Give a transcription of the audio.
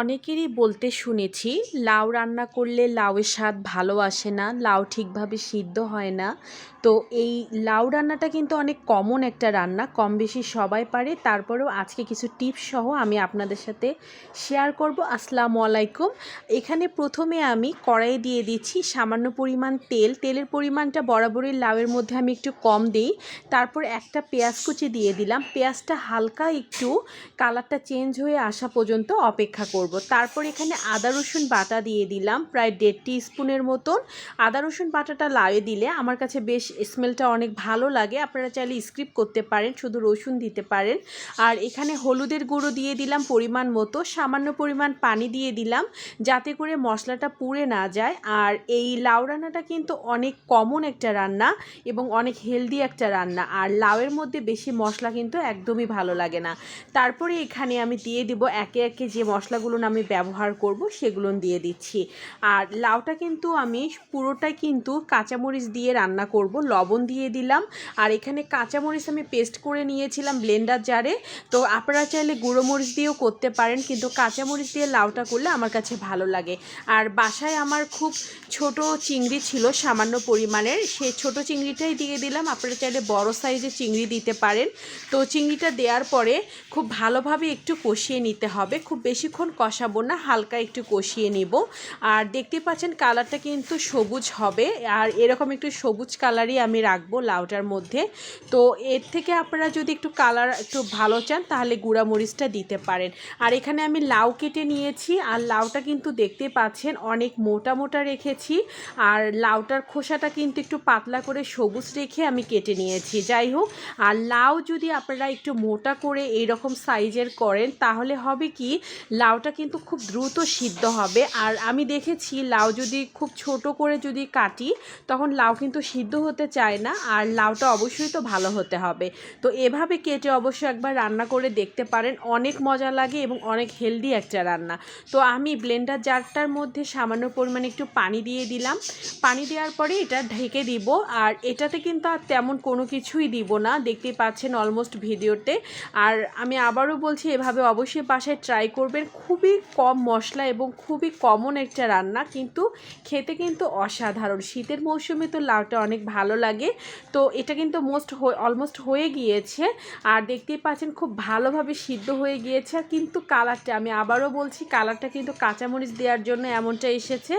অনেকেরই বলতে শুনেছি, লাউ রান্না করলে লাউয়ের স্বাদ ভালো আসে না, লাউ ঠিকভাবে সিদ্ধ হয় না। তো এই লাউ রান্নাটা কিন্তু অনেক কমন একটা রান্না কম বেশি সবাই পারে। তারপরেও আজকে কিছু টিপস সহ আমি আপনাদের সাথে শেয়ার করব। আসসালামু আলাইকুম। এখানে প্রথমে আমি কড়াই দিয়ে দিচ্ছি সামান্য পরিমাণ তেল। তেলের পরিমাণটা বরাবরই লাউয়ের মধ্যে আমি একটু কম দিই। তারপর একটা পেঁয়াজ কুচি দিয়ে দিলাম। পেঁয়াজটা হালকা একটু কালারটা চেঞ্জ হয়ে আসা পর্যন্ত অপেক্ষা করব। তারপর এখানে আদা, রসুন বাটা দিয়ে দিলাম, প্রায় দেড় স্পুনের মতন। আদা, রসুন বাটাটা লাউয়ে দিলে আমার কাছে বেশ স্মেলটা অনেক ভালো লাগে। আপনারা চাইলে স্ক্রিপ করতে পারেন, শুধু রসুন দিতে পারেন। আর এখানে হলুদের গুঁড়ো দিয়ে দিলাম পরিমাণ মতো, সামান্য পরিমাণ পানি দিয়ে দিলাম, যাতে করে মশলাটা পুড়ে না যায়। আর এই লাউ রান্নাটা কিন্তু অনেক কমন একটা রান্না এবং অনেক হেলদি একটা রান্না। আর লাউয়ের মধ্যে বেশি মশলা কিন্তু একদমই ভালো লাগে না। তারপরে এখানে আমি দিয়ে দিব একে একে যে মশলাগুলো আমি ব্যবহার করব, সেগুলো দিয়ে দিচ্ছি। আর লাউটা কিন্তু আমি পুরোটাই কিন্তু কাঁচামরিচ দিয়ে রান্না করব, লবণ দিয়ে দিলাম। আর এখানে কাঁচামরিচ আমি পেস্ট করে নিয়েছিলাম ব্লেন্ডার জারে তো আপনারা চাইলে গুঁড়ো মরিচ দিয়েও করতে পারেন, কিন্তু কাঁচামরিচ দিয়ে লাউটা করলে আমার কাছে ভালো লাগে। আর বাসায় আমার খুব ছোট চিংড়ি ছিল, সামান্য পরিমাণের। সেই ছোট চিংড়িটাই দিয়ে দিলাম। আপনারা চাইলে বড় সাইজের চিংড়ি দিতে পারেন। তো চিংড়িটা দেওয়ার পরে খুব ভালোভাবে একটু কষিয়ে নিতে হবে। খুব বেশিক্ষণ কষাবো না, হালকা একটু কষিয়ে নিব। আর দেখতে পাচ্ছেন কালারটা কিন্তু সবুজ হবে। আর এরকম একটু সবুজ কালারই আমি রাখব লাউটার মধ্যে। তো এর থেকে আপনারা যদি একটু কালার একটু ভালো চান, তাহলে গুঁড়া মরিচটা দিতে পারেন। আর এখানে আমি লাউ কেটে নিয়েছি। আর লাউটা কিন্তু দেখতে পাচ্ছেন অনেক মোটা মোটা রেখেছি। আর লাউটার খোসাটা কিন্তু একটু পাতলা করে সবুজ রেখে আমি কেটে নিয়েছি। যাই হোক, আর লাউ যদি আপনারা একটু মোটা করে এইরকম সাইজের করেন, তাহলে হবে কি, লাউটা কিন্তু খুব দ্রুত সিদ্ধ হবে। আর আমি দেখেছি লাউ যদি খুব ছোট করে যদি কাটি, তখন লাউ কিন্তু সিদ্ধ হতে চায় না, আর লাউটা অবশ্যই তো ভালো হতে হবে। তো এভাবে কেটে অবশ্যই একবার রান্না করে দেখতে পারেন। অনেক মজা লাগে এবং অনেক হেলদি একটা রান্না। তো আমি ব্লেন্ডার জারটার মধ্যে সামান্য পরিমাণে একটু পানি দিয়ে দিলাম। পানি দেওয়ার পরে এটা ঢেকে দিব। আর এটাতে কিন্তু আর তেমন কোনো কিছুই দিব না। দেখতেই পাচ্ছেন অলমোস্ট ভিডিওতে। আর আমি আবারও বলছি, এভাবে অবশ্যই বাসায় ট্রাই করবেন। খুবই কম মশলা এবং খুবই কমন একটা রান্না, কিন্তু খেতে কিন্তু অসাধারণ। শীতের মৌসুমে তো লাউটা অনেক ভালো লাগে। তো এটা কিন্তু মোস্ট অলমোস্ট হয়ে গিয়েছে। আর দেখতেই পাচ্ছেন খুব ভালোভাবে সিদ্ধ হয়ে গিয়েছে। কিন্তু কালারটা আমি আবারও বলছি কালারটা কিন্তু কাঁচামরিচ দেওয়ার জন্য এমনটা এসেছে।